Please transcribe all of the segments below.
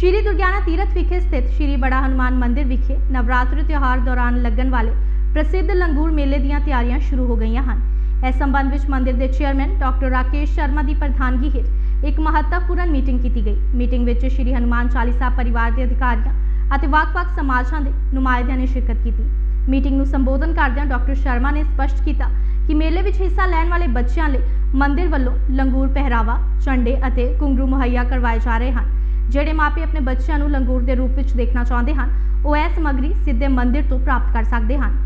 ਸ਼੍ਰੀ ਦੁਰਗਿਆਨਾ ਤੀਰਥ ਵਿਖੇ ਸਥਿਤ ਸ਼੍ਰੀ ਬੜਾ ਹਨੂਮਾਨ ਮੰਦਿਰ ਵਿਖੇ ਨਵਰਾਤਰੀ ਤਿਉਹਾਰ ਦੌਰਾਨ ਲੱਗਣ ਵਾਲੇ ਪ੍ਰਸਿੱਧ ਲੰਗੂਰ ਮੇਲੇ ਦੀਆਂ ਤਿਆਰੀਆਂ ਸ਼ੁਰੂ ਹੋ ਗਈਆਂ ਹਨ। ਇਸ ਸੰਬੰਧ ਵਿੱਚ ਮੰਦਿਰ ਦੇ ਚੇਅਰਮੈਨ ਡਾਕਟਰ ਰਾਕੇਸ਼ ਸ਼ਰਮਾ ਦੀ ਪ੍ਰਧਾਨਗੀ ਹੇਠ ਇੱਕ ਮਹੱਤਵਪੂਰਨ ਮੀਟਿੰਗ ਕੀਤੀ ਗਈ। ਮੀਟਿੰਗ ਵਿੱਚ ਸ਼੍ਰੀ ਹਨੂਮਾਨ ਚਾਲੀਸਾ ਪਰਿਵਾਰ ਦੇ ਅਧਿਕਾਰੀਆਂ ਅਤੇ ਵੱਖ-ਵੱਖ ਸਮਾਜਾਂ ਦੇ ਨੁਮਾਇੰਦਿਆਂ ਨੇ ਸ਼ਿਰਕਤ ਕੀਤੀ। ਮੀਟਿੰਗ ਨੂੰ ਸੰਬੋਧਨ ਕਰਦਿਆਂ ਡਾਕਟਰ ਸ਼ਰਮਾ ਨੇ ਸਪਸ਼ਟ ਕੀਤਾ ਕਿ ਮੇਲੇ ਵਿੱਚ ਹਿੱਸਾ ਲੈਣ ਵਾਲੇ ਬੱਚਿਆਂ ਲਈ ਮੰਦਿਰ ਵੱਲੋਂ ਲੰਗੂਰ ਪਹਿਰਾਵਾ, ਝੰਡੇ ਅਤੇ ਘੁੰਗਰੂ ਮੁਹੱਈਆ ਕਰਵਾਏ ਜਾ ਰਹੇ ਹਨ। ਜਿਹੜੇ ਮਾਪੇ ਆਪਣੇ ਬੱਚਿਆਂ ਨੂੰ ਲੰਗੂਰ ਦੇ ਰੂਪ ਵਿੱਚ ਦੇਖਣਾ ਚਾਹੁੰਦੇ ਹਨ, ਉਹ ਇਹ ਸਮੱਗਰੀ ਸਿੱਧੇ ਮੰਦਿਰ ਤੋਂ ਪ੍ਰਾਪਤ ਕਰ ਸਕਦੇ ਹਨ।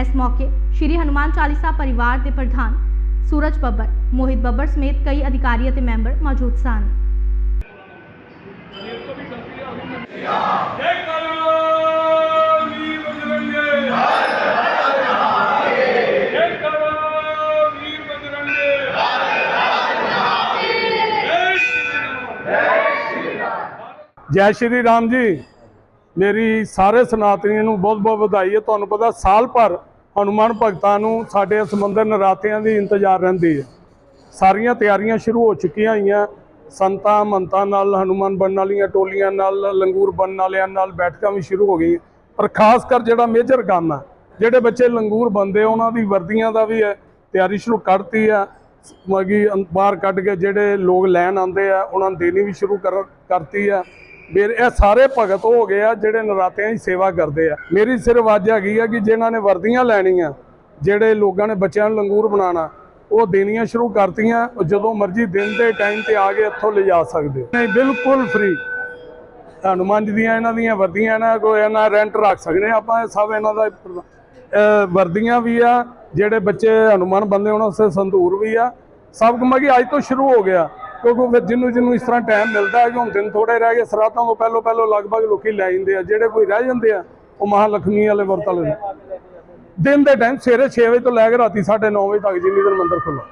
ਇਸ ਮੌਕੇ ਸ਼੍ਰੀ ਹਨੂਮਾਨ ਚਾਲੀਸਾ ਪਰਿਵਾਰ ਦੇ ਪ੍ਰਧਾਨ ਸੂਰਜ ਬੱਬਰ, ਮੋਹਿਤ ਬੱਬਰ ਸਮੇਤ ਕਈ ਅਧਿਕਾਰੀ ਅਤੇ ਮੈਂਬਰ ਮੌਜੂਦ ਸਨ। ਜੈ ਸ਼੍ਰੀ ਰਾਮ ਜੀ। ਮੇਰੀ ਸਾਰੇ ਸਨਾਤਨੀਆਂ ਨੂੰ ਬਹੁਤ ਬਹੁਤ ਵਧਾਈ ਹੈ। ਤੁਹਾਨੂੰ ਪਤਾ ਸਾਲ ਭਰ ਹਨੂਮਾਨ ਭਗਤਾਂ ਨੂੰ ਸਾਡੇ ਸਮੁੰਦਰ ਨਰਾਤਿਆਂ ਦੀ ਇੰਤਜ਼ਾਰ ਰਹਿੰਦੀ ਹੈ। ਸਾਰੀਆਂ ਤਿਆਰੀਆਂ ਸ਼ੁਰੂ ਹੋ ਚੁੱਕੀਆਂ ਹੋਈਆਂ। ਸੰਤਾਂ, ਮੰਤਾਂ ਨਾਲ, ਹਨੂਮਾਨ ਬਣਨ ਵਾਲੀਆਂ ਟੋਲੀਆਂ ਨਾਲ, ਲੰਗੂਰ ਬਣਨ ਵਾਲਿਆਂ ਨਾਲ ਬੈਠਕਾਂ ਵੀ ਸ਼ੁਰੂ ਹੋ ਗਈਆਂ। ਪਰ ਖਾਸ ਕਰ ਜਿਹੜਾ ਮੇਜਰ ਕੰਮ ਹੈ, ਜਿਹੜੇ ਬੱਚੇ ਲੰਗੂਰ ਬੰਦੇ ਉਹਨਾਂ ਦੀ ਵਰਦੀਆਂ ਦਾ ਵੀ ਹੈ, ਤਿਆਰੀ ਸ਼ੁਰੂ ਕਰਤੀ ਆ। ਮਗੀ ਬਾਹਰ ਕੱਢ ਕੇ ਜਿਹੜੇ ਲੋਕ ਲੈਣ ਆਉਂਦੇ ਆ, ਉਹਨਾਂ ਨੂੰ ਦੇਣੀ ਵੀ ਸ਼ੁਰੂ ਕਰ, ਕਰਤੀ ਆ। ਮੇਰੇ ਇਹ ਸਾਰੇ ਭਗਤ ਹੋ ਗਏ ਆ ਜਿਹੜੇ ਨਰਾਤਿਆਂ ਦੀ ਸੇਵਾ ਕਰਦੇ ਆ। ਮੇਰੀ ਸਿਰਫ ਅੱਜ ਹੈਗੀ ਆ ਕਿ ਜਿਨ੍ਹਾਂ ਨੇ ਵਰਦੀਆਂ ਲੈਣੀਆਂ, ਜਿਹੜੇ ਲੋਕਾਂ ਨੇ ਬੱਚਿਆਂ ਨੂੰ ਲੰਗੂਰ ਬਣਾਉਣਾ, ਉਹ ਦੇਣੀਆਂ ਸ਼ੁਰੂ ਕਰਤੀਆਂ, ਉਹ ਜਦੋਂ ਮਰਜ਼ੀ ਦਿਨ ਦੇ ਟਾਈਮ ਤੇ ਆ ਕੇ ਇੱਥੋਂ ਲਿਜਾ ਸਕਦੇ। ਨਹੀਂ, ਬਿਲਕੁਲ ਫ੍ਰੀ ਹਨੂੰਮਾਨ ਜੀ ਦੀਆਂ ਇਹਨਾਂ ਦੀਆਂ ਵਰਦੀਆਂ, ਇਹਨਾਂ ਕੋਈ ਇਹਨਾਂ ਰੈਂਟ ਰੱਖ ਸਕਦੇ ਹਾਂ ਆਪਾਂ, ਇਹ ਸਭ ਇਹਨਾਂ ਦਾ ਵਰਦੀਆਂ ਵੀ ਆ, ਜਿਹੜੇ ਬੱਚੇ ਹਨੂੰਮਾਨ ਬੰਦੇ ਉਹਨਾਂ ਵਾਸਤੇ ਸੰਧੂਰ ਵੀ ਆ। ਸਭ ਕੁਝ ਕਿ ਅੱਜ ਤੋਂ ਸ਼ੁਰੂ ਹੋ ਗਿਆ। ਕਿਉਂਕਿ ਫਿਰ ਜਿਹਨੂੰ ਜਿਹਨੂੰ ਇਸ ਤਰ੍ਹਾਂ ਟਾਈਮ ਮਿਲਦਾ ਹੈ ਕਿ ਹੁਣ ਦਿਨ ਥੋੜੇ ਰਹਿ ਗਏ, ਸਰਾਤਾਂ ਤੋਂ ਪਹਿਲੋਂ ਪਹਿਲੋਂ ਲਗਭਗ ਲੋਕੀ ਲੈ ਜਾਂਦੇ ਆ। ਜਿਹੜੇ ਕੋਈ ਰਹਿ ਜਾਂਦੇ ਆ, ਉਹ ਮਹਾਲక్ష్ਮੀ ਵਾਲੇ ਵਰਤ ਵਾਲੇ ਦਿਨ ਦੇ ਟਾਈਮ ਸਵੇਰੇ 6 ਵਜੇ ਤੋਂ ਲੈ ਕੇ ਰਾਤੀ 9:30 ਵਜੇ ਤੱਕ ਜਿੰਨੀ ਦੇਰ ਮੰਦਿਰ ਖੁੱਲ੍ਹਾ।